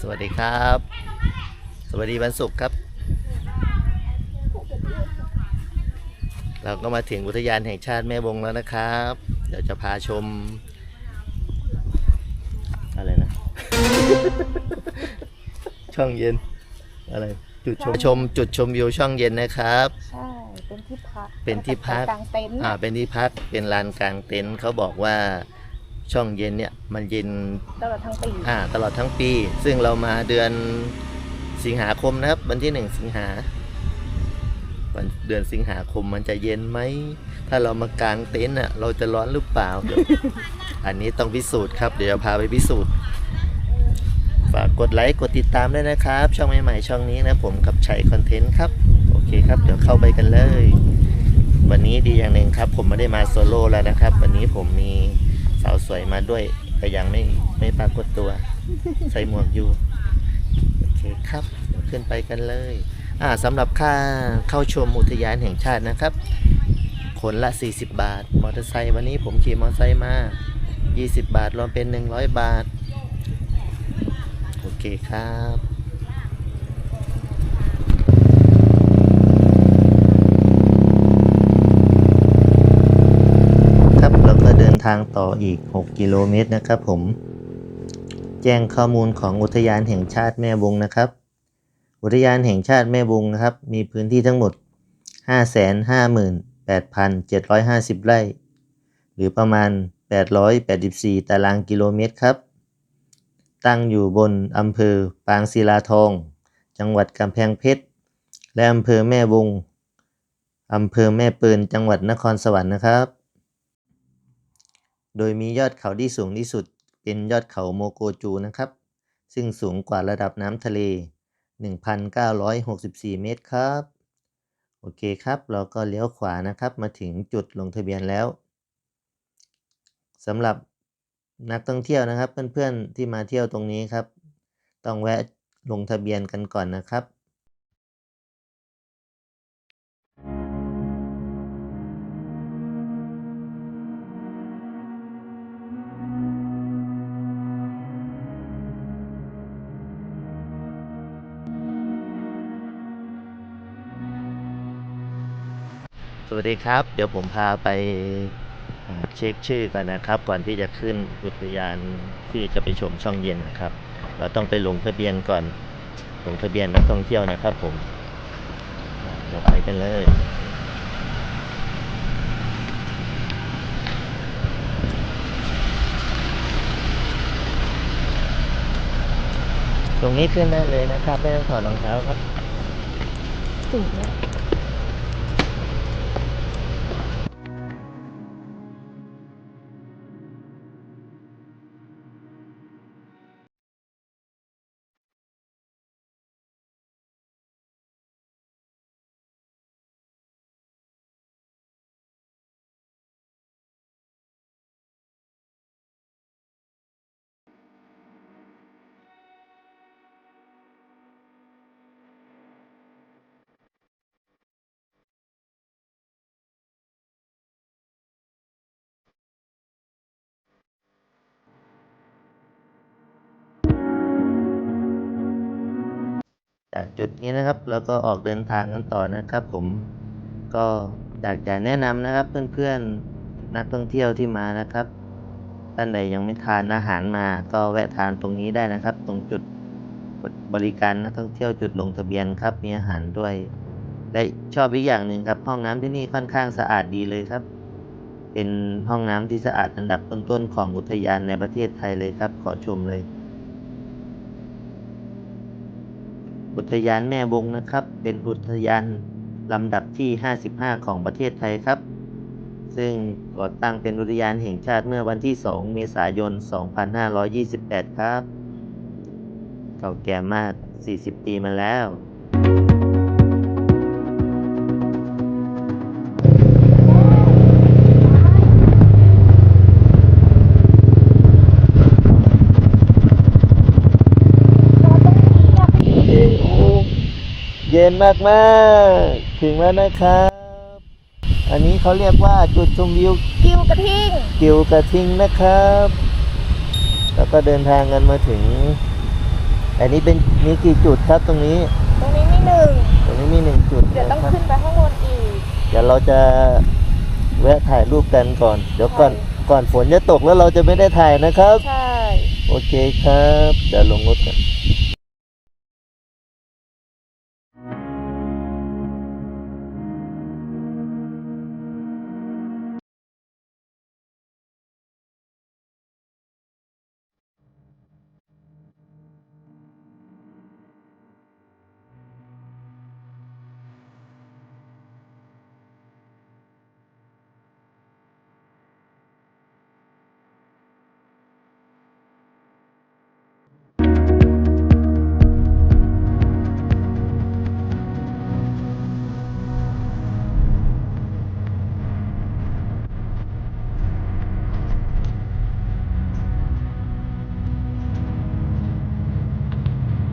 สวัสดีครับ สวัสดีวันศุกร์ครับ เราก็มาถึงอุทยานแห่งชาติแม่วงแล้วนะครับ เดี๋ยวจะพาชม อะไรนะ ช่องเย็น อะไร จุดชมชม จุดชมวิวช่องเย็นนะครับ ใช่ เป็นที่พักเป็นที่พัก กลางเต็นท์อ่า เป็นที่พัก เป็นลานกลางเต็นท์เขาบอกว่า ช่องเย็นเนี่ยมันเย็นตลอดทั้งปีอ่าตลอดทั้งปี ซึ่งเรามาเดือนสิงหาคมนะครับ วันที่หนึ่งสิงหาวันเดือนสิงหาคมมันจะเย็นไหม ถ้าเรามากางเต็นท์อะเราจะร้อนหรือเปล่าเดี๋ยวอันนี้ต้องพิสูจน์ครับ เดี๋ยวจะพาไปพิสูจน์ ฝากกดไลค์กดติดตามด้วยนะครับ ช่องใหม่ๆช่องนี้นะผมกับชัยคอนเทนต์ครับ โอเคครับ เดี๋ยวเข้าไปกันเลย วันนี้ดีอย่างหนึ่งครับ ผมไม่ได้มาโซโล่แล้วนะครับ วันนี้ผมมีสาวสวยมาด้วยแต่ยังไม่ไม่ปรากฏตัว ใส่หมวกอยู่ โอเคครับ ขึ้นไปกันเลย อ่าสำหรับค่าเข้าชมอุทยานแห่งชาตินะครับ คนละ 40 บาท มอเตอร์ไซค์วันนี้ผมขี่มอเตอร์ไซค์มา 20 บาท รวมเป็น 100 บาท โอเคครับแล้วก็เดิน ทางต่ออีก 6 กิโลเมตรนะครับผม แจ้งข้อมูลของอุทยานแห่งชาติแม่วงนะครับ อุทยานแห่งชาติแม่วงนะครับ มีพื้นที่ทั้งหมด 558,750 ไร่ หรือประมาณ 884 ตารางกิโลเมตรครับ ตั้งอยู่บนอำเภอปางศิลาทอง จังหวัดกำแพงเพชร และอำเภอแม่วงอำเภอแม่ปืนจังหวัดนครสวรรค์นะครับ โดยมียอดเขาที่สูงที่สุดเป็นยอดเขาโมโกจูนะครับ ซึ่งสูงกว่าระดับน้ำทะเล 1,964 เมตรครับ โอเคครับ เราก็เลี้ยวขวานะครับ มาถึงจุดลงทะเบียนแล้วสำหรับนักท่องเที่ยวนะครับ เพื่อนๆที่มาเที่ยวตรงนี้ครับ ต้องแวะลงทะเบียนกันก่อนนะครับ สวัสดีครับ เดี๋ยวผมพาไปเช็คชื่อก่อนนะครับ ก่อนที่จะขึ้นอุทยานที่จะไปชมช่องเย็นนะครับ เราต้องไปลงทะเบียนก่อนลงทะเบียนนักท่องเที่ยวนะครับ ผมอ่าเดี๋ยวไปกันเลยตรงนี้ขึ้นได้เลยนะครับ ไม่ต้องถอดรองเท้าครับสูงนี่ย จากจุดนี้นะครับแล้วก็ออกเดินทางกันต่อนะครับ ผมก็อยากจะแนะนำนะครับเพื่อนๆนักท่องเที่ยวที่มานะครับท่านใดยังไม่ทานอาหารมาก็แวะทานตรงนี้ได้นะครับ ตรงจุดบริการนักท่องเที่ยวจุดลงทะเบียนครับมีอาหารด้วยและชอบอีกอย่างหนึ่งครับ ห้องน้ำที่นี่ค่อนข้างสะอาดดีเลยครับ เป็นห้องน้ำที่สะอาดอันดับต้นๆของอุทยานในประเทศไทยเลยครับ ขอชมเลย อุทยานแม่วงนะครับ เป็นอุทยานลำดับที่ 55 ของประเทศไทยครับ ซึ่งก่อตั้งเป็นอุทยานแห่งชาติเมื่อวันที่ 2 เมษายน 2528 ครับ เก่าแก่มาก 40 ปีมาแล้ว เย็นมากมากๆถึงแล้วนะครับ อันนี้เขาเรียกว่าจุดชมวิวกิวกระทิงกิวกระทิงนะครับ แล้วก็เดินทางกันมาถึง อันนี้เป็นมีกี่จุดครับตรงนี้ ตรงนี้มีหนึ่งตรงนี้มีหนึ่งจุดเดี๋ยวต้องนะครับขึ้นไปข้างบนอีก เดี๋ยวเราจะแวะถ่ายรูปกันก่อน เดี๋ยวก่อนใช่ก่อนฝนจะตกแล้วเราจะไม่ได้ถ่ายนะครับ ใช่ โอเคครับ เดี๋ยวลงรถกัน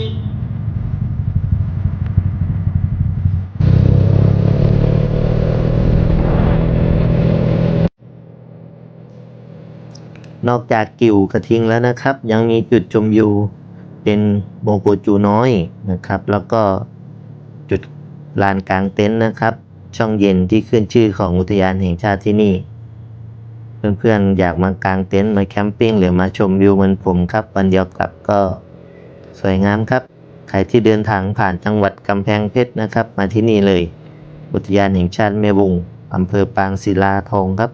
นอกจากกิ่วกระทิงแล้วนะครับ ยังมีจุดชมวิวเป็นโบโกจูน้อยนะครับ แล้วก็จุดลานกลางเต็นท์นะครับ ช่องเย็นที่ขึ้นชื่อของอุทยานแห่งชาติที่นี่ เพื่อนๆอยากมากางเต็นท์มาแคมปิ้งหรือมาชมวิวเหมือนผมครับวันเดียวกลับก็ สวยงามครับ ใครที่เดินทางผ่านจังหวัดกำแพงเพชรนะครับ มาที่นี่เลย อุทยานแห่งชาติแม่วงอำเภอปางศิลาทองครับ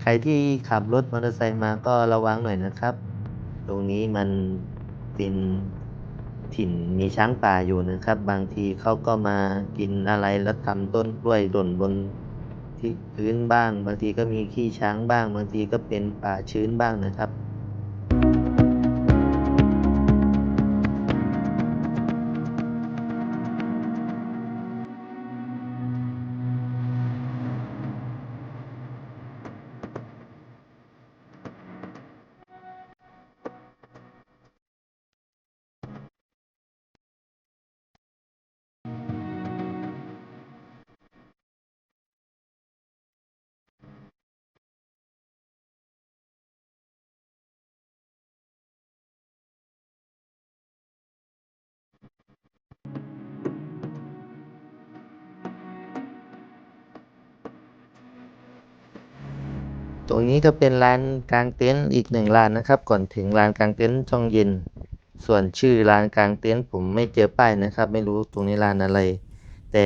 ใครที่ขับรถมอเตอร์ไซค์มาก็ระวังหน่อยนะครับ ตรงนี้มันเป็นถิ่นมีช้างป่าอยู่นะครับ บางทีเขาก็มากินอะไรแล้วทำต้นกล้วยหล่นบน ที่พื้นบ้าง บางทีก็มีขี้ช้างบ้าง บางทีก็เป็นป่าชื้นบ้างนะครับ ตรงนี้ก็เป็นลานกลางเต็นท์อีกหนึ่งลานนะครับ ก่อนถึงลานกลางเต็นท์ช่องเย็น ส่วนชื่อลานกลางเต็นท์ผมไม่เจอป้ายนะครับ ไม่รู้ตรงนี้ลานอะไร แต่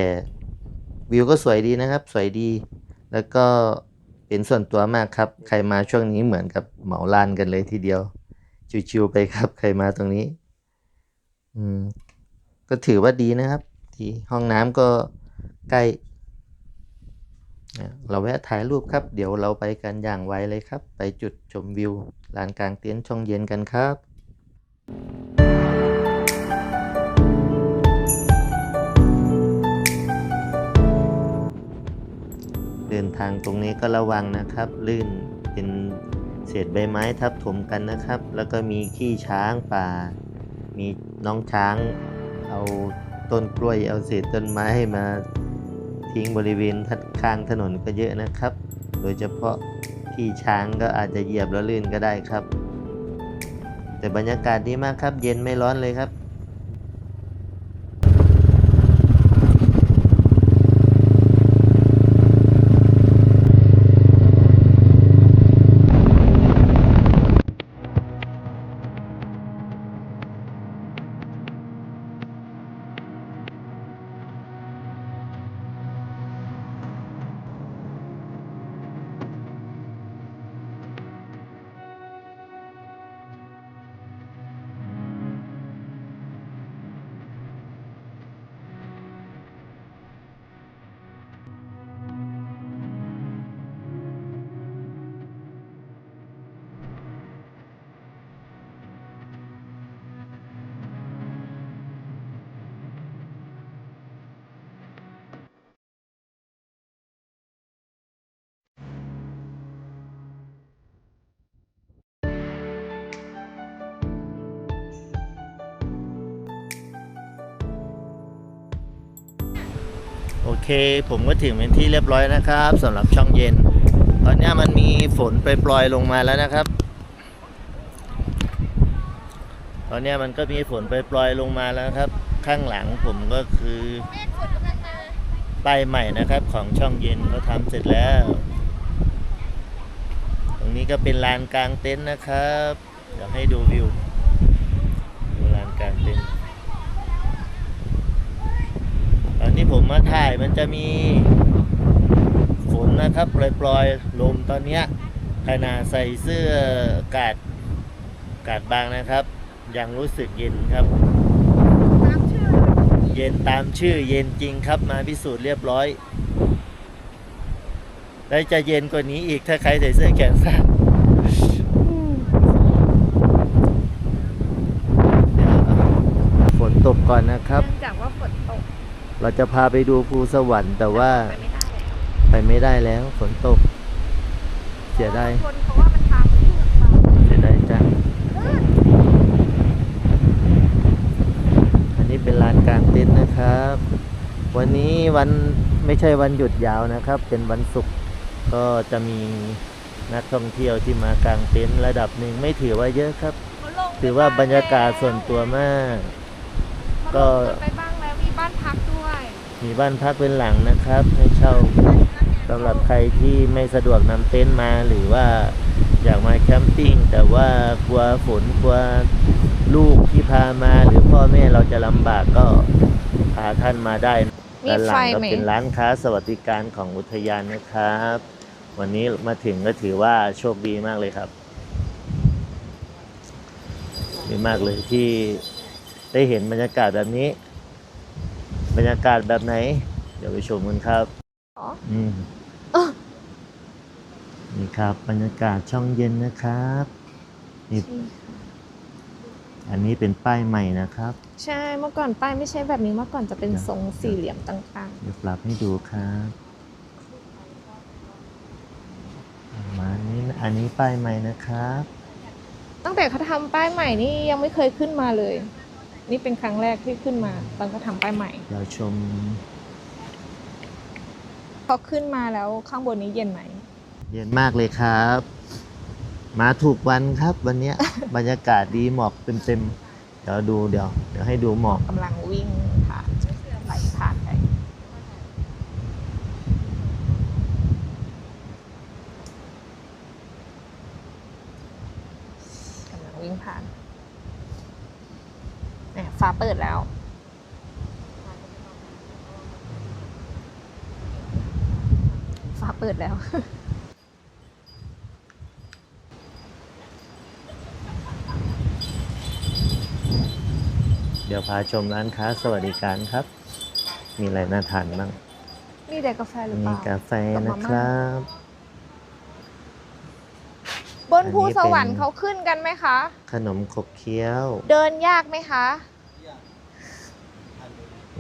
วิวก็สวยดีนะครับ สวยดี แล้วก็เป็นส่วนตัวมากครับ ใครมาช่วงนี้เหมือนกับเหมาลานกันเลยทีเดียว ชิวๆไปครับใครมาตรงนี้ อืมก็ถือว่าดีนะครับ ที่ห้องน้ำก็ใกล้ เราแวะถ่ายรูปครับ เดี๋ยวเราไปกันอย่างไวเลยครับ ไปจุดชมวิวลานกลางเต็นท์ช่องเย็นกันครับ เดินทางตรงนี้ก็ระวังนะครับ ลื่นเป็นเศษใบไม้ทับถมกันนะครับ แล้วก็มีขี้ช้างป่า มีน้องช้างเอาต้นกล้วยเอาเศษต้นไม้มา ทิ้งบริเวณทัดข้างถนนก็เยอะนะครับ โดยเฉพาะที่ช้างก็อาจจะเหยียบแล้วลื่นก็ได้ครับ แต่บรรยากาศดีมากครับ เย็นไม่ร้อนเลยครับ เคผมก็ถึงเป็นที่เรียบร้อยนะครับสำหรับช่องเย็น ตอนนี้มันมีฝนปล่อยลงมาแล้วนะครับ ตอนนี้มันก็มีฝนปล่อยลงมาแล้วครับ ข้างหลังผมก็คือป้ายใหม่นะครับ ของช่องเย็นเขาทำเสร็จแล้ว ตรงนี้ก็เป็นลานกลางเต็นท์นะครับอยากให้ดูวิวดูลานกลางเต็นท์ ผมมาถ่ายมันจะมีฝนนะครับปล่อยๆลมตอนเนี้ยขนาดใส่เสื้อกาดกาดบางนะครับ ยังรู้สึกเย็นครับตามชื่อเย็นตามชื่อเย็นจริงครับมาพิสูจน์เรียบร้อยและจะเย็นกว่านี้อีกถ้าใครใส่เสื้อแขนสั้นเดี๋ยวฝนตกก่อนนะครับเนื่องจากว่าฝนตก เราจะพาไปดูภูสวรรค์ แต่ว่าไปไม่ได้แล้วฝนตก เสียดายคนเพราะว่ามันทางมันเลือกมาเสียดายจังอันนี้เป็นลานกลางเต็นท์นะครับ วันนี้วันไม่ใช่วันหยุดยาวนะครับ เป็นวันศุกร์ก็จะมีนักท่องเที่ยวที่มากางเต็นท์ระดับหนึ่งไม่ถือว่าเยอะครับ ถือว่าบรรยากาศส่วนตัวมาก ก็ มีบ้านพักเป็นหลังนะครับ ให้เช่าสำหรับใครที่ไม่สะดวกนำเต็นท์มาหรือว่าอยากมาแคมปิ้งแต่ว่ากลัวฝนกลัวลูกที่พามาหรือพ่อแม่เราจะลำบากก็พาท่านมาได้ด้านหลังก็เป็นร้านค้าสวัสดิการของอุทยานนะครับ วันนี้มาถึงก็ถือว่าโชคดีมากเลยครับดีมากเลยที่ได้เห็นบรรยากาศแบบนี้ บรรยากาศแบบไหน เดี๋ยวไปชมกันครับอ๋ออืมเออ นี่ครับ บรรยากาศช่องเย็นนะครับนี่อันนี้เป็นป้ายใหม่นะครับ ใช่เมื่อก่อนป้ายไม่ใช่แบบนี้เมื่อก่อนจะเป็นทรงสี่เหลี่ยมต่างเดี๋ยวปรับให้ดูครับประมาณนี้นะอันนี้ป้ายใหม่นะครับ ๆ ตั้งแต่เขาทำป้ายใหม่นี่ยังไม่เคยขึ้นมาเลย นี่เป็นครั้งแรกที่ขึ้นมาตอนเขาทำป้ายใหม่ เราชม พอขึ้นมาแล้วข้างบนนี้เย็นไหม เย็นมากเลยครับ มาถูกวันครับ วันเนี้ย บรรยากาศดีหมอกเต็มๆเดี๋ยวดูเดี๋ยวเดี๋ยวให้ดูหมอก กำลังวิ่งผ่านไหลผ่านไปกำลังวิ่งผ่าน เนี่ยฟ้าเปิดแล้วฟ้าเปิดแล้ว เดี๋ยวพาชมร้านค้าสวัสดิการครับ มีอะไรน่าทานบ้าง นี่แต่กาแฟหรือเปมีล่า กาแฟนะครับ บนภูอันนี้เป็นสวรรค์เขาขึ้นกันไหมคะ ขนมขบเคี้ยว เดินยากไหมคะ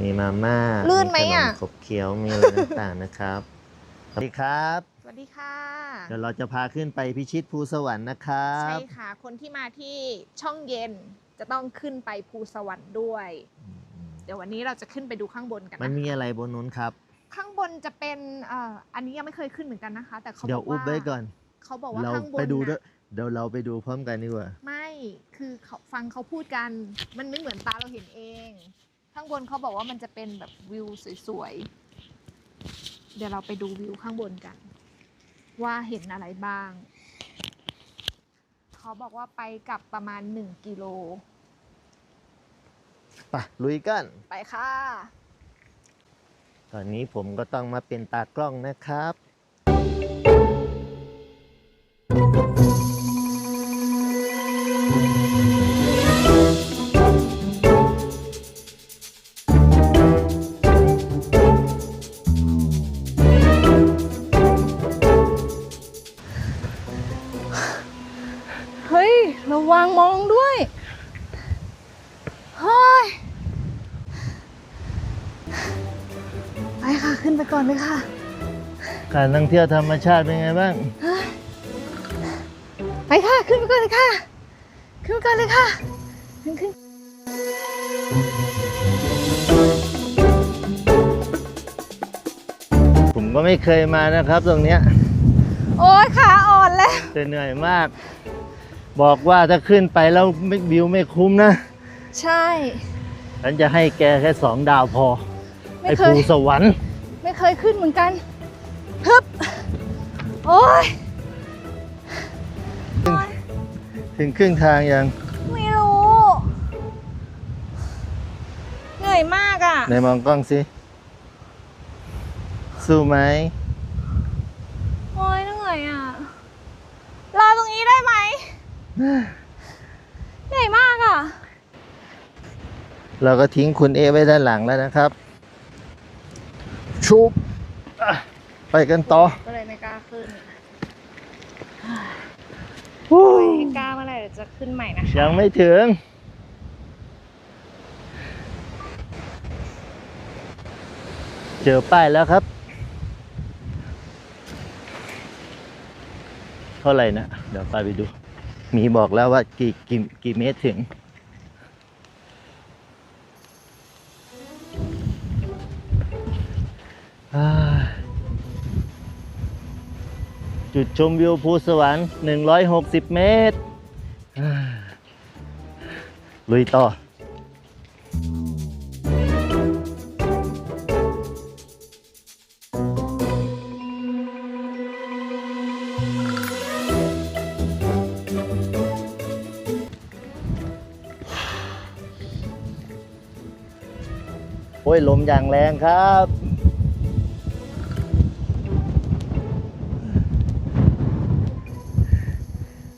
มีมาม่าลื่นไหมอะขนมขบเคี้ยวมีอะไรต่างๆนะครับ สวัสดีครับ สวัสดีค่ะ เดี๋ยวเราจะพาขึ้นไปพิชิตภูสวรรค์นะครับใช่ค่ะ คนที่มาที่ช่องเย็นจะต้องขึ้นไปภูสวรรค์ด้วย เดี๋ยววันนี้เราจะขึ้นไปดูข้างบนกันมันนะมีอะไรบนนู้นครับ ข้างบนจะเป็นเอ่ออันนี้ยังไม่เคยขึ้นเหมือนกันนะคะ แต่เขาเดี๋บยวอกอุบว่าไว้ก่อน เขาบอกว่าเราข้างบนไปดูด้วยน่ะเดี๋ยวเราไปดูพร้อมกันดีกว่า ไม่ คือเขาฟังเขาพูดกัน มันไม่เหมือนตาเราเห็นเอง ข้างบนเขาบอกว่ามันจะเป็นแบบวิวสวยๆ เดี๋ยวเราไปดูวิวข้างบนกัน ว่าเห็นอะไรบ้าง เขาบอกว่าไปกลับประมาณ 1 กิโล ไปลุยกัน ไปค่ะ ตอนนี้ผมก็ต้องมาเป็นตากล้องนะครับ การท่องเที่ยวธรรมชาติเป็นไงบ้าง ไปค่ะ ขึ้นไปก่อนเลยค่ะ ขึ้นไปก่อนเลยค่ะ ขึ้นขึ้นผมก็ไม่เคยมานะครับตรงเนี้ย โอ้ยขาอ่อนแล้ว แต่เหนื่อยมาก บอกว่าถ้าขึ้นไปแล้วไม่วิวไม่คุ้มนะ ใช่ ฉันจะให้แกแค่สองดาวพอ ไม่ไอ้เคภูยสวรรค์ ไม่เคยขึ้นเหมือนกัน ฮึบ โอ้ยโอ๊ยถึงครึ่งทางยัง ไม่รู้ เหนื่อยมากอะ ไหนมองกล้องสิ สู้ไหม โอ้ยเหนื่อยอะ รอตรงนี้ได้ไหม เหนื่อยมากอะ เราก็ทิ้งคุณเอไว้ด้านหลังแล้วนะครับ ชุบอะ ไปกันต่อก็เลยไม่กล้าขึ้นฮู้ไม่กล้าเมื่อไหร่เดี๋ยวจะขึ้นใหม่นะคะยังไม่ถึง เจอป้ายแล้วครับ เท่าไหร่นะ เดี๋ยวไปไปดู มีบอกแล้วว่ากี่กี่กี่เมตรถึงอ่า จุดชมวิวภูสวรรค์ 160 เมตร ลุยต่อโอ้ยลมอย่างแรงครับ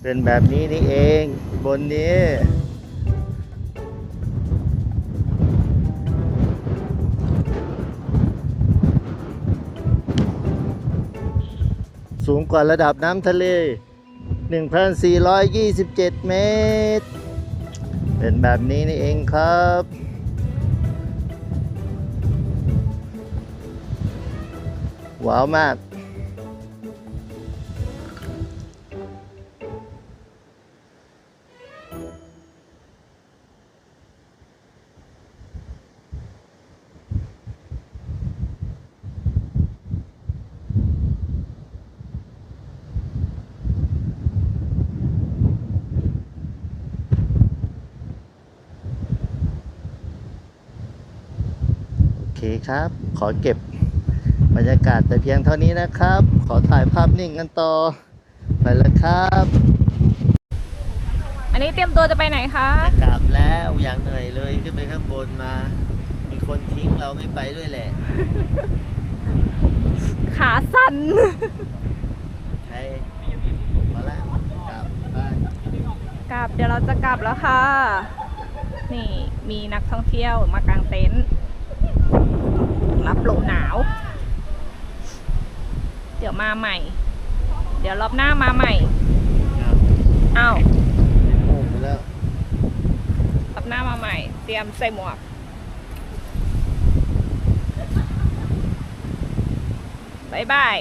เป็นแบบนี้นี่เองบนนี้สูงกว่าระดับน้ำทะเล 1,427 เมตร เป็นแบบนี้นี่เองครับ ว้าวมาก เคครับ ขอเก็บบรรยากาศแต่เพียงเท่านี้นะครับ ขอถ่ายภาพนิ่งกันต่อไปแล้วครับอันนี้เตรียมตัวจะไปไหนคะกลับแล้วอย่างเหนื่อยเลยขึ้นไปข้างบนมา มีคนทิ้งเราไม่ไปด้วยแหละ ขาสั่นใช่มาแล้วกลับบ้านกลับเดี๋ยวเราจะกลับแล้วค่ะ นี่มีนักท่องเที่ยวมากางเต็นท์ รับลมหนาว เดี๋ยวมาใหม่ เดี๋ยวรอบหน้ามาใหม่ครับอ้าวโอ้ไปแล้วรอบหน้ามาใหม่ เตรียมใส่หมวกบายบาย